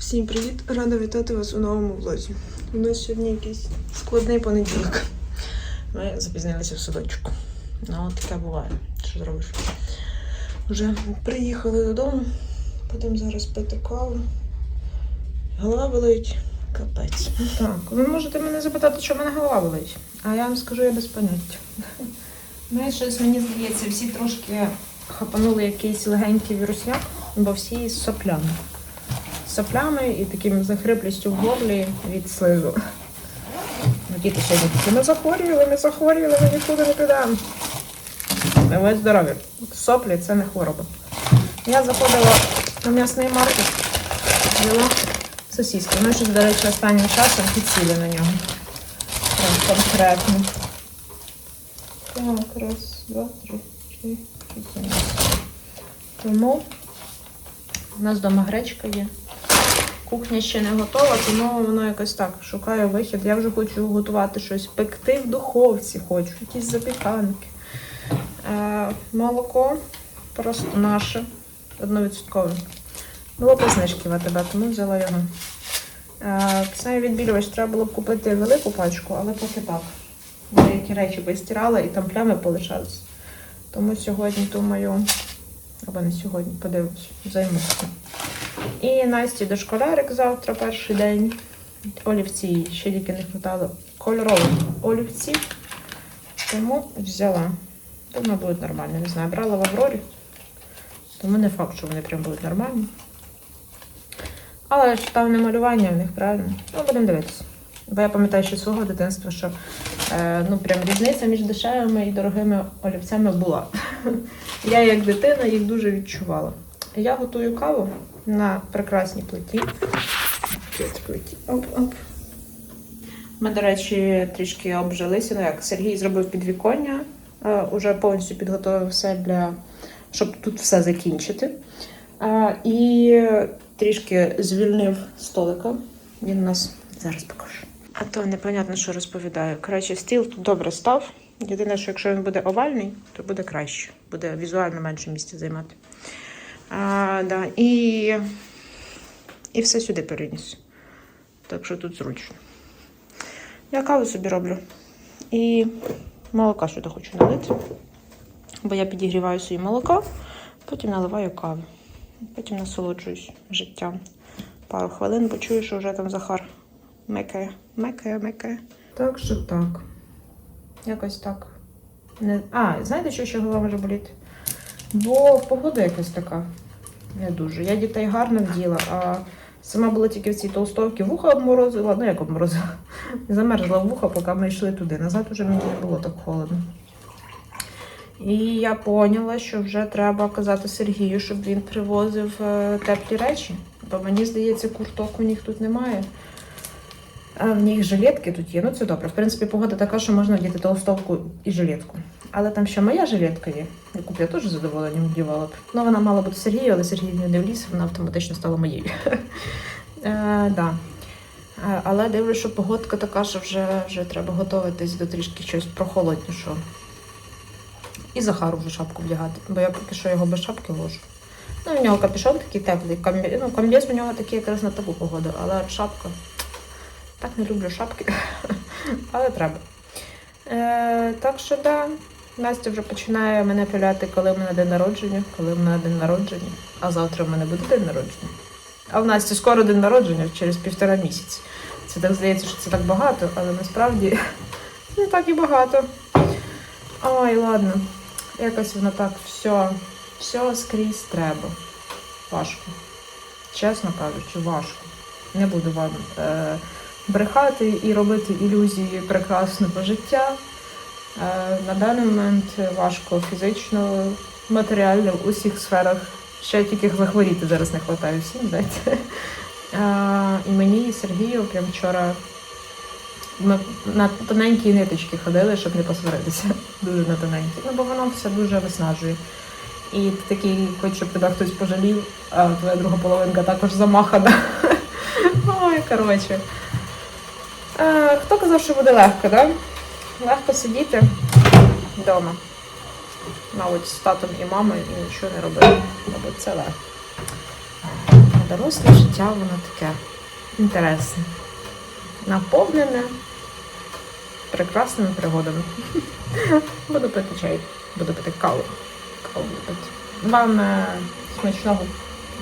Всім привіт! Рада вітати вас у новому влозі. У нас сьогодні якийсь складний понеділок. Ми запізнилися в садочку. Ну, от таке буває. Що зробиш? Вже приїхали додому, будемо зараз пити каву. Голова болить. Капець. Так, ви можете мене запитати, що в мене голова болить. А я вам скажу, я без поняття. Ми щось, мені здається, всі трошки хапанули якийсь легенький вірусняк, бо всі з соплями соплями і таким захриплістю в горлі від слизу. Ну, Діти сьогодні такі, ми захворювали, ми захворювали, ми нікуди не підемо. Ви здорові. Соплі це не хвороба. Я заходила на м'ясний маркет, взяла сосиски. Ми щось, до речі, останнім часом підсіли на нього. Прям конкретно. Так, раз, два, три, чотири, сім. Тому у нас вдома гречка є. Кухня ще не готова, тому воно якось так шукаю вихід. Я вже хочу готувати щось, пекти в духовці хочу, якісь запіканки. Е, молоко просто наше, одновідсоткове. Було по знижки в АТБ, тому взяла його. Е, відбілювач треба було б купити велику пачку, але поки так. Деякі речі постирала і там плями полишались. Тому сьогодні думаю, або не сьогодні, подивимось, займуся. І Насті дошколярик завтра перший день. Олівці ще тільки не хватало кольорових олівців. Тому взяла. Думаю, будуть нормальні. Не знаю, брала в Аврорі. Тому не факт, що вони прям будуть нормальні. Але ж там не малювання в них, правильно? Ну, будемо дивитися. Бо я пам'ятаю ще свого дитинства, що е, ну, прям різниця між дешевими і дорогими олівцями була. Я як дитина їх дуже відчувала. Я готую каву на прекрасній плиті. Оп-оп. Ми, до речі, трішки обжилися. Ну як Сергій зробив підвіконня, е, уже повністю підготував все для щоб тут все закінчити. Е, і трішки звільнив столика. Він нас зараз покажу. А то непонятно, що розповідаю. Коротше, стіл тут добре став. Єдине, що якщо він буде овальний, то буде краще. Буде візуально менше місця займати. А, да, і, і все сюди переніс. Так що тут зручно. Я каву собі роблю. І молока сюди хочу налити. Бо я підігріваю собі молоко, потім наливаю каву. Потім насолоджуюсь життям. Пару хвилин, бо чую, що вже там Захар мекає, мекає, мекає. Так що так. Якось так. Не... А, знаєте, що ще голова може боліти? Бо погода якась така не дуже. Я дітей гарно вділа, а сама була тільки в цій толстовці, вуха обморозила, ну як обморозила. Замерзла вуха, поки ми йшли туди. Назад уже мені не було так холодно. І я поняла, що вже треба казати Сергію, щоб він привозив е, теплі речі. Бо мені здається, курток у них тут немає. В них жилетки тут є. Ну це добре. В принципі, погода така, що можна вдіти толстовку і жилетку. Але там ще моя жилетка є, яку б я теж задоволенням вдівала б. Ну, вона мала бути Сергію, але Сергій не вліз, вона автоматично стала моєю. Е. Е, Але дивлюсь, що погодка така, що вже, вже треба готуватись до трішки щось прохолоднішого. І Захару вже шапку вдягати, бо я поки що його без шапки ложу. Ну, у нього капюшон такий теплий, ну, у нього такий якраз на таку погоду, але шапка. Так не люблю шапки, але треба. Е, так що да, Настя вже починає мене пиляти, коли в мене день народження, коли в мене день народження, а завтра в мене буде день народження. А в Насті скоро день народження через півтора місяці. Це так здається, що це так багато, але насправді не так і багато. Ой, ладно. Якось воно так все, все скрізь треба. Важко. Чесно кажучи, важко. Не буду вам е, брехати і робити ілюзії прекрасного життя. Е, на даний момент важко фізично, матеріально в усіх сферах. Ще тільки захворіти зараз не вистачає всім, знаєте. Е, і мені, і Сергію прям вчора ми на тоненькі ниточки ходили, щоб не посваритися. Дуже на тоненькі. Ну, бо воно все дуже виснажує. І ти такий, хоч щоб тебе хтось пожалів, а твоя друга половинка також замахана. Ой, коротше. Е, Хто казав, що буде легко? Да? Легко сидіти вдома. Мабуть, з татом і мамою і нічого не робити. Мабуть, це легко. доросле життя воно таке інтересне, наповнене прекрасними пригодами. Буду пити чай, буду пити каву. Каву буду пити. Вам е, смачного,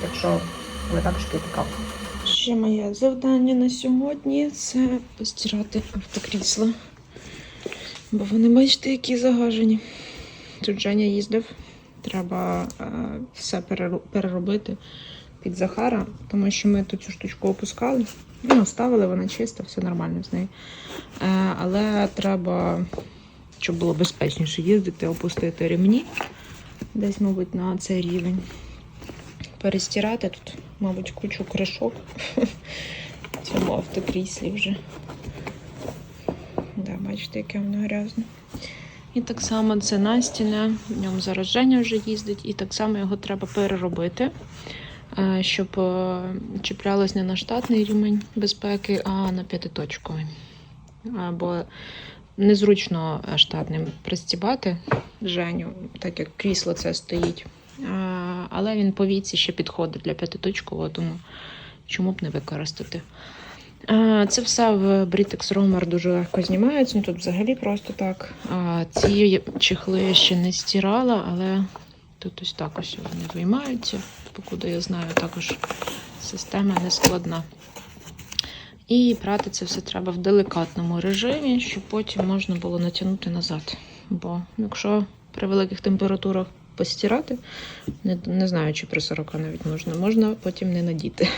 якщо ви також п'єте каву. Ще моє завдання на сьогодні це постирати автокрісла. Бо вони, бачите, які загажені. Тут Женя їздив. Треба е, все переробити під Захара, тому що ми тут цю штучку опускали. Ну, ставили, вона чиста, все нормально з нею. Е, але треба, щоб було безпечніше їздити, опустити ремні. Десь, мабуть, на цей рівень. Перестирати тут, мабуть, кучу кришок в цьому автокріслі вже. Да, бачите, яке воно грязне. І так само це настіне, в ньому зараз Женя вже їздить, і так само його треба переробити, е, щоб е, чіплялось не на штатний рівень безпеки, а на п'ятиточковий. Бо незручно штатним пристібати Женю, так як крісло це стоїть. Але він по віці ще підходить для п'ятиточкового, тому чому б не використати. Це все в Britex Romer дуже легко знімається. Ну, тут взагалі просто так. Ці чехли я ще не стирала, але тут ось так ось вони виймаються. Покуди я знаю, також система не складна. І прати це все треба в делікатному режимі, щоб потім можна було натягнути назад. Бо якщо при великих температурах постирати, не, не знаю, чи при 40 навіть можна, можна потім не надіти.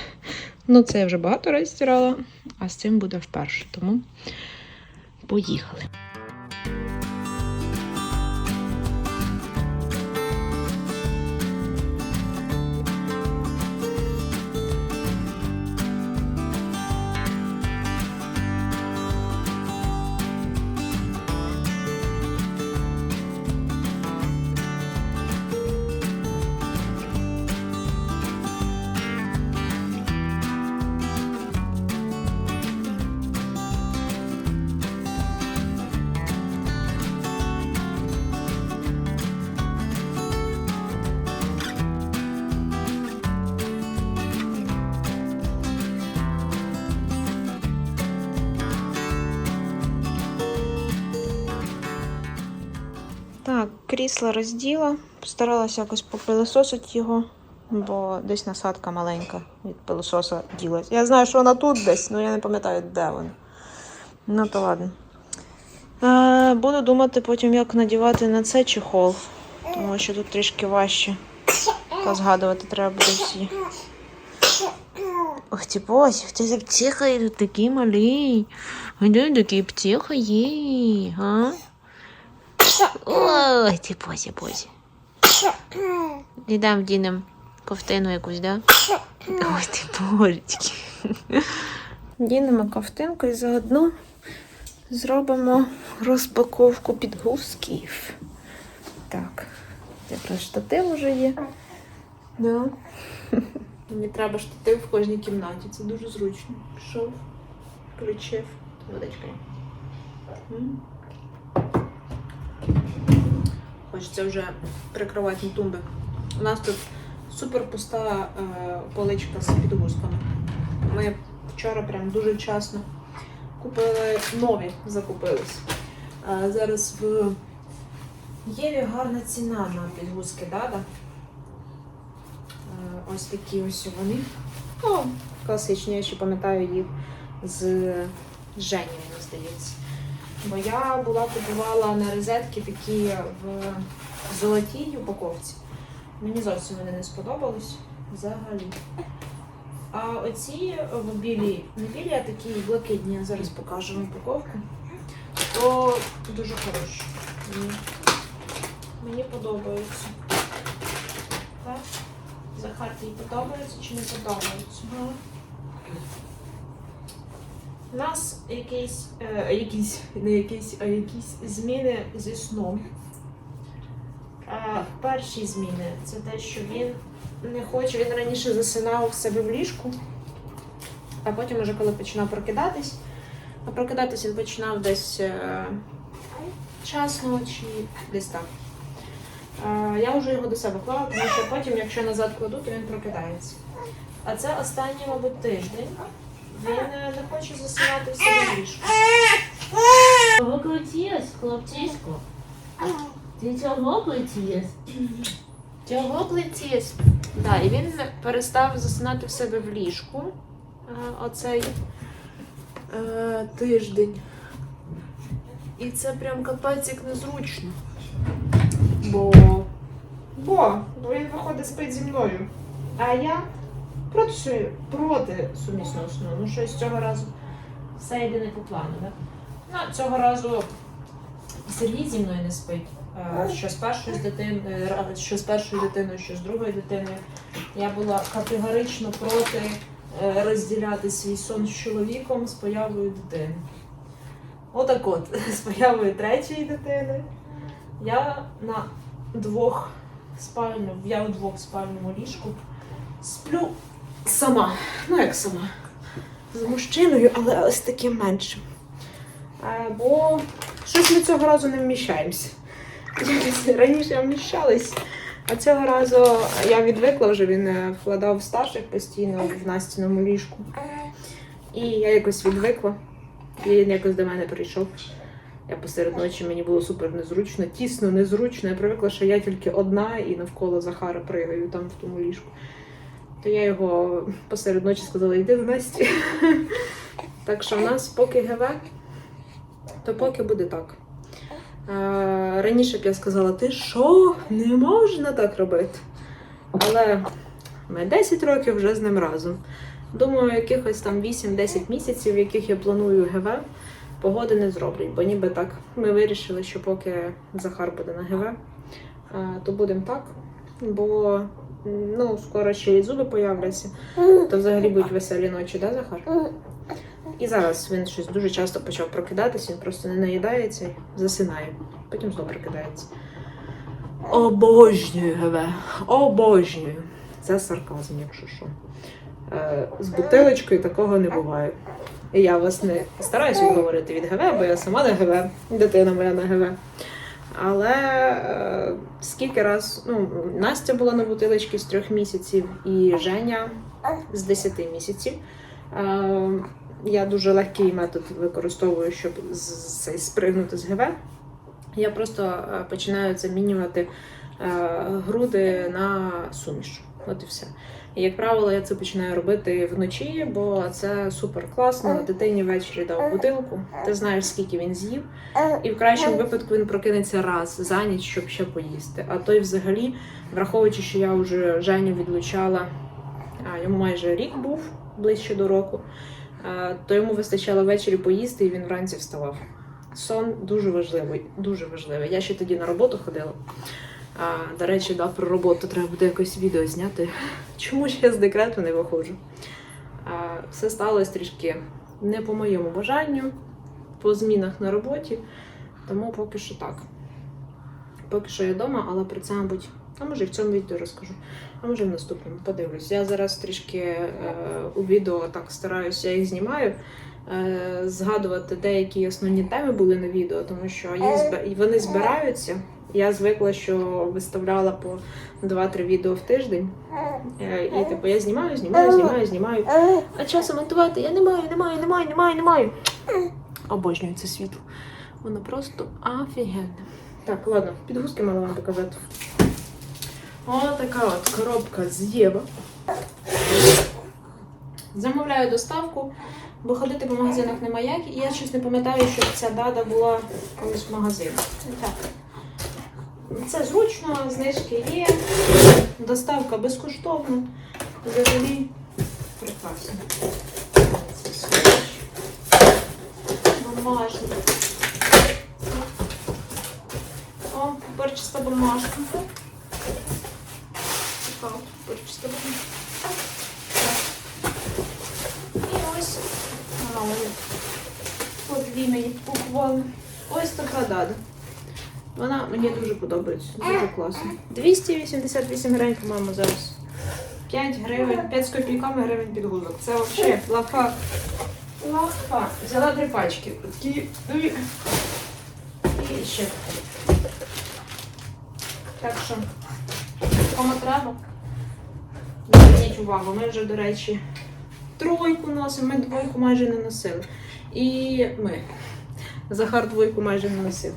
Ну, це я вже багато разів стирала, а з цим буде вперше. Тому поїхали. Так, крісло розділа. Постаралася якось попилисосити його, бо десь насадка маленька від пилососа ділась. Я знаю, що вона тут десь, але я не пам'ятаю, де вона. Ну, то ладно. Е, буду думати потім, як надівати на це чехол, тому що тут трішки важче. Позгадувати треба буде всі. Ох ти бось, хто за птиха такий малий. Де такий птиха є, а? Ой, ти бозі, бозі. Віддам вдінем ковтину якусь, да? Ой, ти божечки. Дінемо ковтинку і заодно зробимо розпаковку підгузків. Так, якраз штатив вже є. Да. Мені треба штатив в кожній кімнаті. Це дуже зручно. Пішов, включив. Водичка. Хочеться вже прикривати тумби. У нас тут супер пуста е, поличка з підгузками. Ми вчора прям дуже вчасно купили нові, закупились. Е, зараз в Єві гарна ціна на підгузки Дада. Е, ось такі ось вони. Ну, класичні, я ще пам'ятаю їх з Жені, мені здається. Бо я була купувала на розетки такі в золотій упаковці. Мені зовсім вони не сподобались взагалі. А оці в білій, не білі, а такі блакитні, я зараз покажу вам упаковку, то дуже хороші. Мені, мені подобаються. Так? Захар, тобі подобається чи не подобається? У нас якісь, е, якісь, не якісь, а якісь зміни зі сном. Е, перші зміни це те, що він не хоче, він раніше засинав в себе в ліжку, а потім, уже коли починав прокидатись, а прокидатись він починав десь е, час ночі, десь так. Е, я вже його до себе клала, тому що потім, якщо назад кладу, то він прокидається. А це останній, мабуть, тиждень. Він не хоче засинати в себе в ліжку. Чого крутієш, хлопчисько? Ти чого крутієш? Чого плетіс? Да, і він перестав засинати в себе в ліжку е, оцей е, тиждень. І це прям капець як незручно. Бо. Бо, бо він виходить спить зі мною. А я проти, проти сумісного сну. Ну щось цього разу все йде не по плану, так? Ну, цього разу Сергій зі мною не спить. Е, Що з першою дитиною, що з першою дитиною, що з другою дитиною. Я була категорично проти е, розділяти свій сон з чоловіком з появою дитини. Отак от, з появою третьої дитини. Я на двох спальню, я у двох спальному ліжку сплю сама. Ну як сама. З мужчиною, але ось таким меншим. Е, Бо щось ми цього разу не вміщаємося. Раніше вміщались, а цього разу я відвикла вже, він е, вкладав старших постійно в Настіному ліжку. І я якось відвикла. І він якось до мене прийшов. Я посеред ночі мені було супер незручно, тісно, незручно. Я привикла, що я тільки одна і навколо Захара пригаю там в тому ліжку. То я його посеред ночі сказала, йди до Насті. Так що в нас поки ГВ, то поки буде так. Раніше б я сказала, ти що? Не можна так робити. Але ми 10 років вже з ним разом. Думаю, якихось там 8-10 місяців, в яких я планую ГВ, погоди не зроблять, бо ніби так ми вирішили, що поки Захар буде на ГВ, то будемо так. Бо ну, скоро ще і зуби появляться, то взагалі будуть веселі ночі, да, Захар? І зараз він щось дуже часто почав прокидатися, він просто не наїдається засинає. Потім знову прокидається. Обожнюю ГВ. Обожнюю. Це сарказм, якщо що. Е, з бутилочкою такого не буває. І я вас не стараюся говорити від ГВ, бо я сама не ГВ, дитина моя не ГВ. Але е, скільки раз, ну, Настя була на бутилочці з трьох місяців, і Женя з 10 місяців. Е, я дуже легкий метод використовую, щоб спригнути з ГВ. Я просто е, починаю замінювати е, груди на суміш. От і все. І, як правило, я це починаю робити вночі, бо це супер класно. Дитині ввечері дав бутилку, ти знаєш, скільки він з'їв. І в кращому випадку він прокинеться раз за ніч, щоб ще поїсти. А той взагалі, враховуючи, що я вже Женю відлучала, а йому майже рік був ближче до року, то йому вистачало ввечері поїсти, і він вранці вставав. Сон дуже важливий, дуже важливий. Я ще тоді на роботу ходила. А, до речі, да, про роботу треба буде якось відео зняти. Чому ж я з декрету не виходжу? А, все сталося трішки не по моєму бажанню, по змінах на роботі, тому поки що так. Поки що я вдома, але про це, мабуть, а може і в цьому відео розкажу, а може в наступному подивлюсь. Я зараз трішки е, у відео так стараюся, я їх знімаю. е, Згадувати деякі основні теми були на відео, тому що їх і вони збираються. Я звикла, що виставляла по 2-3 відео в тиждень. Е, І типу я знімаю, знімаю, знімаю, знімаю. А часу монтувати я не маю, не маю, не маю, не маю, не маю. Обожнюю це світло. Воно просто офігенне. Так, ладно, підгузки мала вам показати. О, така от коробка з Єва. Замовляю доставку, бо ходити по магазинах немає як. І я щось не пам'ятаю, що ця дата була колись в магазині. Так. Це зручно, знижки є, доставка безкоштовна. Взагалі прекрасно. Бумажник. О, перчиста бумажка. Така от перчиста бумажка. І ось вона мені подвійно її купували. Ось така дада. Вона мені дуже подобається, дуже класно. 288 гривень, по-моєму, зараз. 5 гривень, 5 з копійками гривень підгузок. Це взагалі лафа. Лафа. Взяла три пачки. Такі. І ще. Так що, кому треба, зверніть увагу, ми вже, до речі, тройку носимо, ми двойку майже не носили. І ми. Захар двойку майже не носив.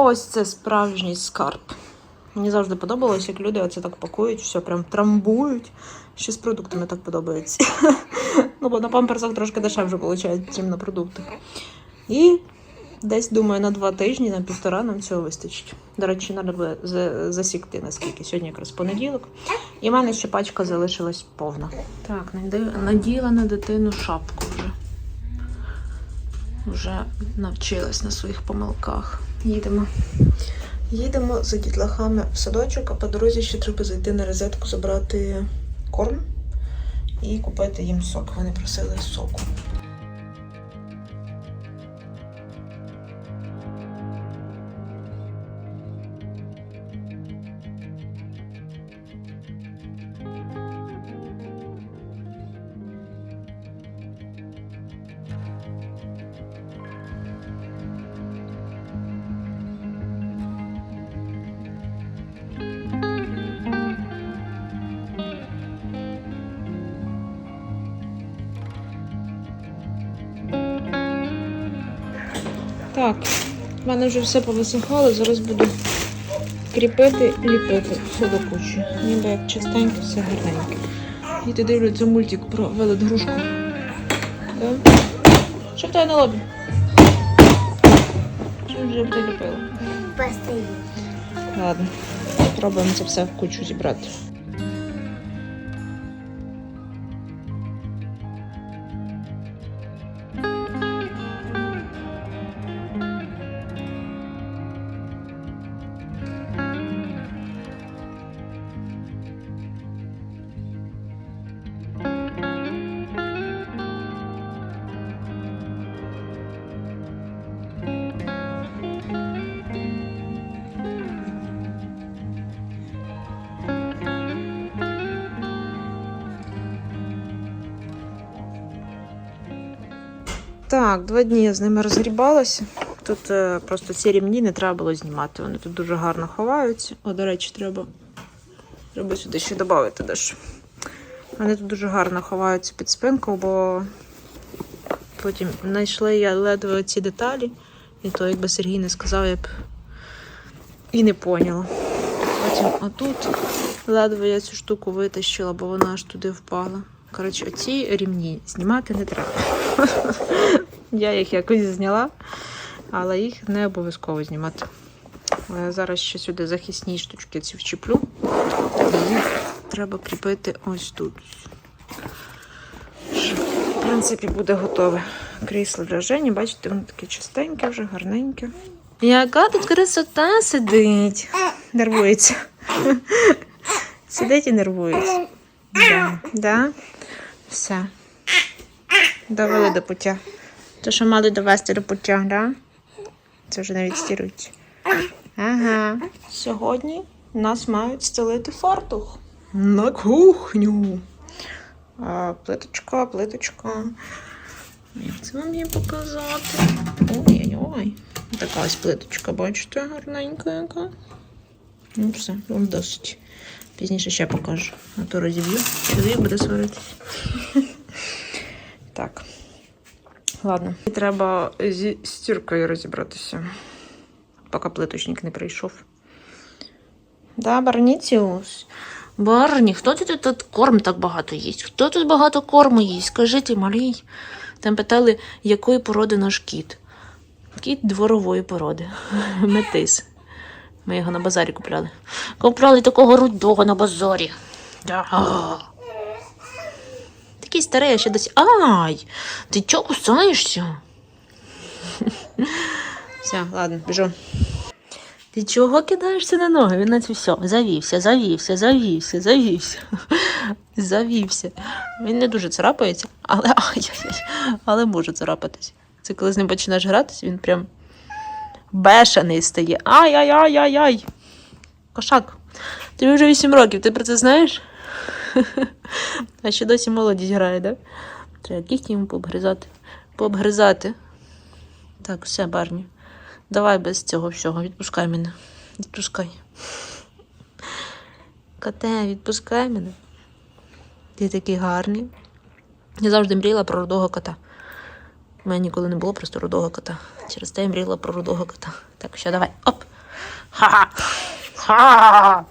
Ось це справжній скарб. Мені завжди подобалось, як люди оце так пакують, все прям трамбують. Ще з продуктами так подобається. ну, бо на памперсах трошки дешевше виходить, ніж на продуктах. І десь, думаю, на два тижні, на півтора нам цього вистачить. До речі, треба засікти, наскільки сьогодні якраз понеділок. І в мене ще пачка залишилась повна. Так, наділа на дитину шапку вже. Вже навчилась на своїх помилках. Їдемо. Їдемо за дітлахами в садочок, а по дорозі ще треба зайти на розетку, забрати корм і купити їм сок. Вони просили соку. Так, в мене вже все повисихало, зараз буду кріпити, ліпити все до кучі. Ніби як чистеньке, все гарненьке. Діти дивляться мультик про велодружку. Да? Що в тебе на лобі? Що вже б ти ліпила? Ладно, спробуємо це все в кучу зібрати. Так, два дні я з ними розгрібалася. Тут е, просто ці рівні не треба було знімати. Вони тут дуже гарно ховаються. О, до речі, треба, треба сюди ще додати дещо. Вони тут дуже гарно ховаються під спинку, бо потім знайшли я ледве ці деталі. І то, якби Сергій не сказав, я б і не поняла. Потім отут ледве я цю штуку витащила, бо вона аж туди впала. Коротше, оці рівні знімати не треба. Я їх якось зняла, але їх не обов'язково знімати. Зараз ще сюди захисні штучки ці вчіплю. І їх треба кріпити ось тут. В принципі, буде готове. Крісло для Жені, бачите, воно таке чистеньке, вже гарненьке. Яка тут красота сидить. Нервується. Сидить і нервується. Да. Да? Все. Довели до пуття. То, що мали довести до пуття, да? Це вже навіть стірується. Ага. Сьогодні нас мають стелити фартух. На кухню. А, плиточка, плиточка. Це вам її показати? Ой-ой-ой. Така ось плиточка, бачите, гарненька яка. Ну, все, вам досить. Пізніше ще покажу. А то розіб'ю. Чоловік буде сваритися. Так. Ладно. Треба зі стіркою розібратися, поки плиточник не прийшов. Да, Барніціус. Барні, хто тут тут корм так багато їсть? Хто тут багато корму їсть? Скажіть, малій. Там питали, якої породи наш кіт. Кіт дворової породи. Метис. Ми його на базарі купляли. Купляли такого рудого на базарі. Да. Такий старий, а ще досі. Ай! Ти чого кусаєшся? Все, ладно, біжу. Ти чого кидаєшся на ноги? Він на це все. Завівся, завівся, завівся, завівся. Завівся. Він не дуже царапається, але але може царапатись. Це коли з ним починаєш гратись, він прям бешений стає. Ай-яй-яй-яй-яй. Кошак, тобі вже 8 років, ти про це знаєш? А ще досі молодість грає, да? Треба кіхті йому пообгризати. Пообгризати. Так, все, Барні. Давай без цього всього. Відпускай мене. Відпускай. Коте, відпускай мене. Ти такий гарний. Я завжди мріяла про рудого кота. У мене ніколи не було просто рудого кота. Через те я мріяла про рудого кота. Так, що давай. Оп! Ха-ха! Ха!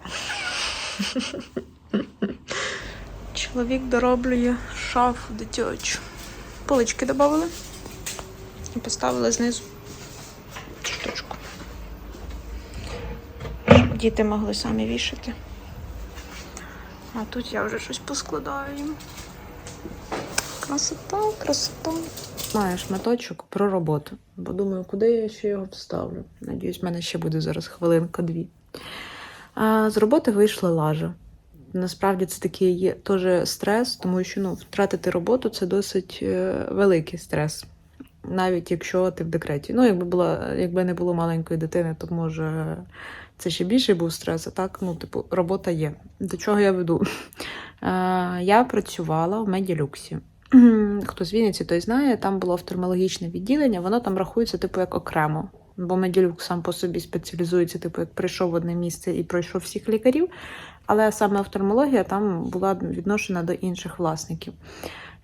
Чоловік дороблює шафу дитячу. Полички додали і поставили знизу штучку. Щоб діти могли самі вішати. А тут я вже щось поскладаю. Красота, красота. Маю шматочок про роботу, бо думаю, куди я ще його вставлю. Надіюсь, в мене ще буде зараз хвилинка-дві. А, з роботи вийшла лажа. Насправді це такий теж стрес, тому що ну, втратити роботу це досить е, великий стрес, навіть якщо ти в декреті. Ну, якби була, якби не було маленької дитини, то може це ще більший був стрес. А так, ну, типу, робота є. До чого я веду? Я працювала в меділюксі. Хто з Вінниці, той знає, там було офтальмологічне відділення, воно там рахується, типу, як окремо. Бо меділюк сам по собі спеціалізується, типу, як прийшов в одне місце і пройшов всіх лікарів. Але саме офтальмологія там була відношена до інших власників.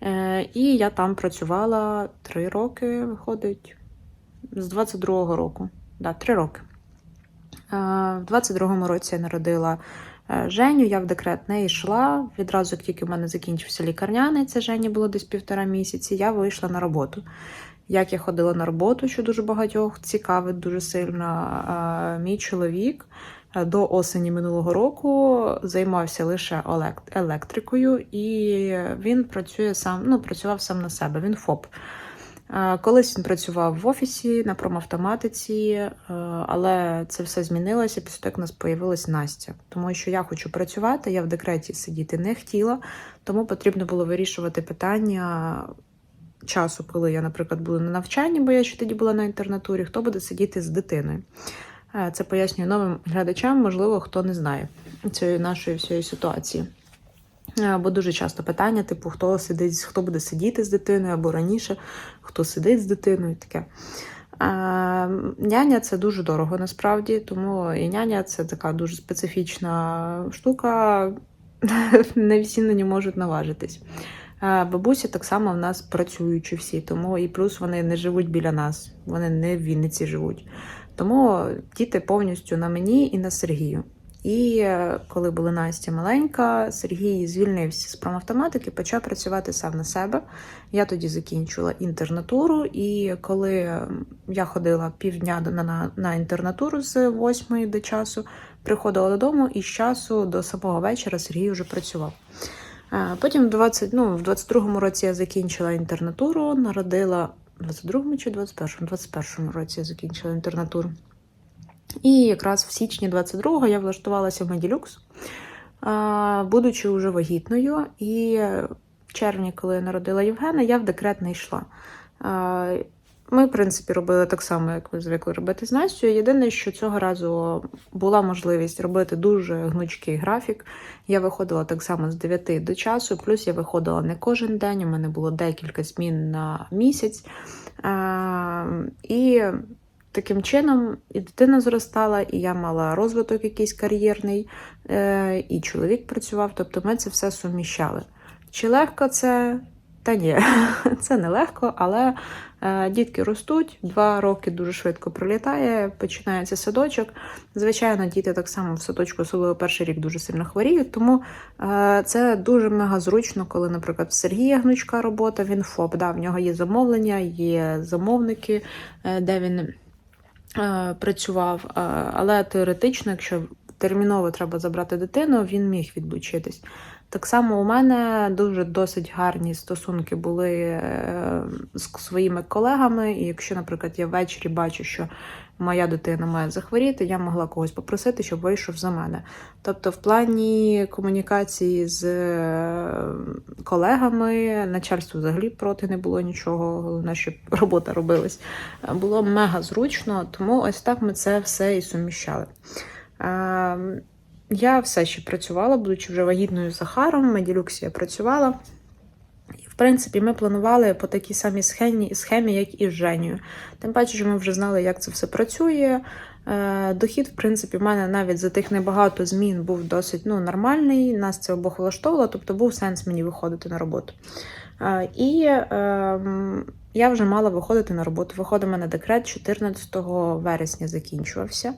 Е, і я там працювала три роки, виходить, з 22-го року. Да, три роки. Е, в 22-му році я народила Женю, я в декрет не йшла. Відразу, як тільки в мене закінчився лікарняний, це Жені було десь півтора місяці, я вийшла на роботу. Як я ходила на роботу, що дуже багатьох цікавить дуже сильно, е, мій чоловік е, до осені минулого року займався лише електрикою, і він працює сам, ну, працював сам на себе. Він ФОП. Колись він працював в офісі на промавтоматиці, е, але це все змінилося після того, як у нас появилась Настя. Тому що я хочу працювати, я в декреті сидіти не хотіла, тому потрібно було вирішувати питання часу, коли я, наприклад, була на навчанні, бо я ще тоді була на інтернатурі, хто буде сидіти з дитиною. Е, Це пояснюю новим глядачам, можливо, хто не знає цієї нашої всієї ситуації. Бо дуже часто питання, типу, хто сидить, хто буде сидіти з дитиною, або раніше, хто сидить з дитиною, таке. А, няня це дуже дорого насправді, тому і няня це така дуже специфічна штука, не всі на нього можуть наважитись. А, бабусі так само в нас працюючі всі, тому і плюс вони не живуть біля нас, вони не в Вінниці живуть. Тому діти повністю на мені і на Сергію. І е, коли була Настя маленька, Сергій звільнився з промавтоматики, почав працювати сам на себе. Я тоді закінчила інтернатуру, і коли я ходила півдня на, на, на інтернатуру з 8 до часу, приходила додому, і з часу до самого вечора Сергій вже працював. Е, Потім в 20, ну, в 22-му році я закінчила інтернатуру, народила в 22-му чи 21-му? 21-му році я закінчила інтернатуру. І якраз в січні 22-го я влаштувалася в Меділюкс, будучи вже вагітною. І в червні, коли я народила Євгена, я в декрет не йшла. Ми, в принципі, робили так само, як ви звикли робити з Настю. Єдине, що цього разу була можливість робити дуже гнучкий графік. Я виходила так само з 9 до часу, плюс я виходила не кожен день, у мене було декілька змін на місяць. І таким чином і дитина зростала, і я мала розвиток якийсь кар'єрний, е, і чоловік працював. Тобто ми це все суміщали. Чи легко це? Та ні, це не легко, але е, дітки ростуть, два роки дуже швидко пролітає, починається садочок. Звичайно, діти так само в садочку, особливо перший рік, дуже сильно хворіють. Тому е, це дуже мега зручно, коли, наприклад, Сергія гнучка робота, він ФОП, да, в нього є замовлення, є замовники, де він працював, е, але теоретично, якщо терміново треба забрати дитину, він міг відлучитись. Так само у мене дуже досить гарні стосунки були е, з своїми колегами. І якщо, наприклад, я ввечері бачу, що моя дитина має захворіти, я могла когось попросити, щоб вийшов за мене. Тобто, в плані комунікації з е, колегами, начальство взагалі проти не було нічого, головне, щоб робота робилась. Було мега зручно, тому ось так ми це все і суміщали. Я все ще працювала, будучи вже вагітною з Захаром, Меділюксі я працювала. І, в принципі, ми планували по такій самій схемі, як і з Женєю. Тим паче, що ми вже знали, як це все працює. Е, Дохід, в принципі, в мене навіть за тих небагато змін був досить ну, нормальний. Нас це обох влаштовувало, тобто був сенс мені виходити на роботу. Е, І е, я вже мала виходити на роботу. Виходить, мене декрет 14 вересня закінчувався.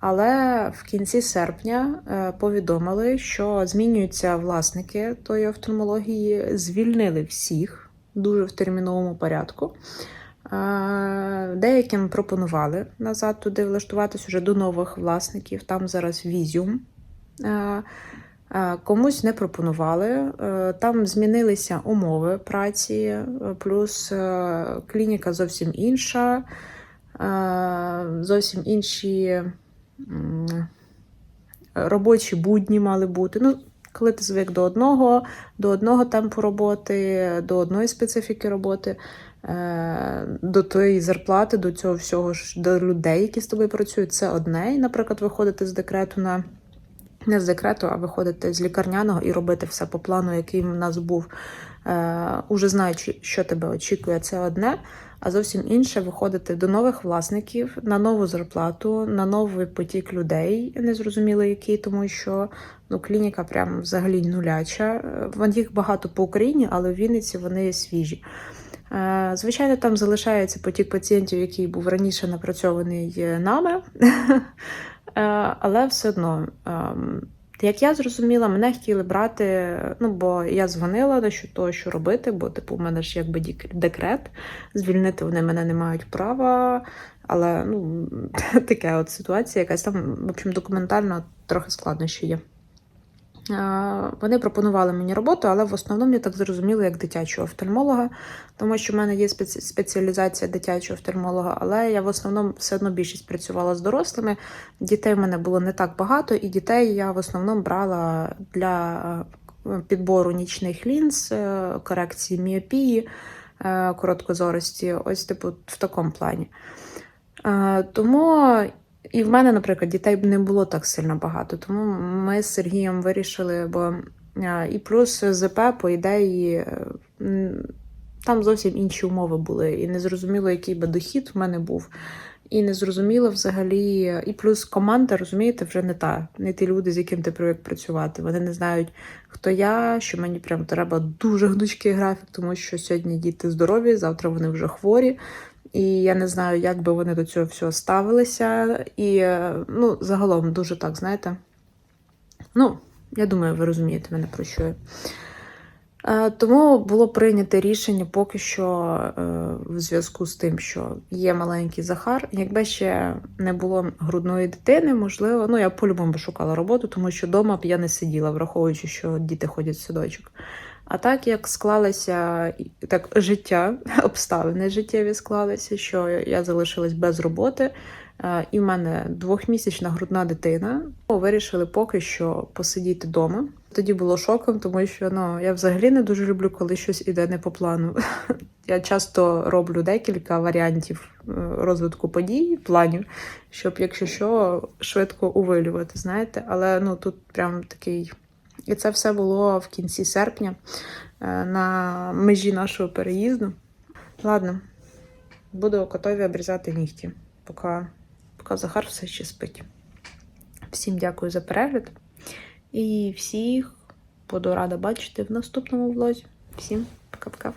Але в кінці серпня е, повідомили, що змінюються власники тої офтальмології, звільнили всіх дуже в терміновому порядку. Е, Деяким пропонували назад туди влаштуватись уже до нових власників. Там зараз візіум. Е, Комусь не пропонували. Там змінилися умови праці, плюс клініка зовсім інша, зовсім інші робочі будні мали бути. Ну, коли ти звик до одного, до одного темпу роботи, до одної специфіки роботи, е, до тої зарплати, до цього всього до людей, які з тобою працюють, це одне. І, наприклад, виходити з декрету на не з декрету, а виходити з лікарняного і робити все по плану, який в нас був, уже знаючи, що тебе очікує, це одне. А зовсім інше виходити до нових власників на нову зарплату, на новий потік людей, незрозуміло який, тому що ну, клініка прям взагалі нуляча. Е, Їх багато по Україні, але в Вінниці вони свіжі. Е, Звичайно, там залишається потік пацієнтів, який був раніше напрацьований е, нами, Е, але все одно. Ем, Як я зрозуміла, мене хотіли брати, ну бо я дзвонила до що того, що робити, бо типу, у мене ж якби декрет, звільнити вони мене не мають права. Але ну, таке от ситуація, якась там, в общем, документально трохи складно ще є. Вони пропонували мені роботу, але в основному я так зрозуміла, як дитячого офтальмолога, тому що в мене є спеці- спеціалізація дитячого офтальмолога, але я в основному все одно більшість працювала з дорослими. Дітей в мене було не так багато, і дітей я в основному брала для е, підбору нічних лінз, е, корекції міопії, е, короткозорості, ось типу в такому плані. Тому і в мене, наприклад, дітей не було так сильно багато. Тому ми з Сергієм вирішили, бо і плюс ЗП, по ідеї, е, там зовсім інші умови були. І не зрозуміло, який би дохід в мене був. І не зрозуміло взагалі, і плюс команда, розумієте, вже не та, не ті люди, з яким ти привик працювати. Вони не знають, хто я, що мені прям треба дуже гнучкий графік, тому що сьогодні діти здорові, завтра вони вже хворі. І я не знаю, як би вони до цього всього ставилися. І е, ну, загалом дуже так, знаєте. Ну, я думаю, ви розумієте мене про що я. Е, Тому було прийнято рішення поки що е, в зв'язку з тим, що є маленький Захар. Якби ще не було грудної дитини, можливо, ну я по-любому шукала роботу, тому що вдома б я не сиділа, враховуючи, що діти ходять в садочок. А так як склалося так життя, обставини життєві склалися, що я залишилась без роботи, е, і в мене двохмісячна грудна дитина. Вирішили поки що посидіти вдома. Тоді було шоком, тому що ну я взагалі не дуже люблю, коли щось іде не по плану. Я часто роблю декілька варіантів е, розвитку подій, планів, щоб, якщо що, швидко увилювати, знаєте. Але ну тут прям такий. І це все було в кінці серпня е, на межі нашого переїзду. Ладно, буду котові обрізати нігті, поки, поки Захар все ще спить. Всім дякую за перегляд. І всіх буду рада бачити в наступному влозі. Всім пока-пока.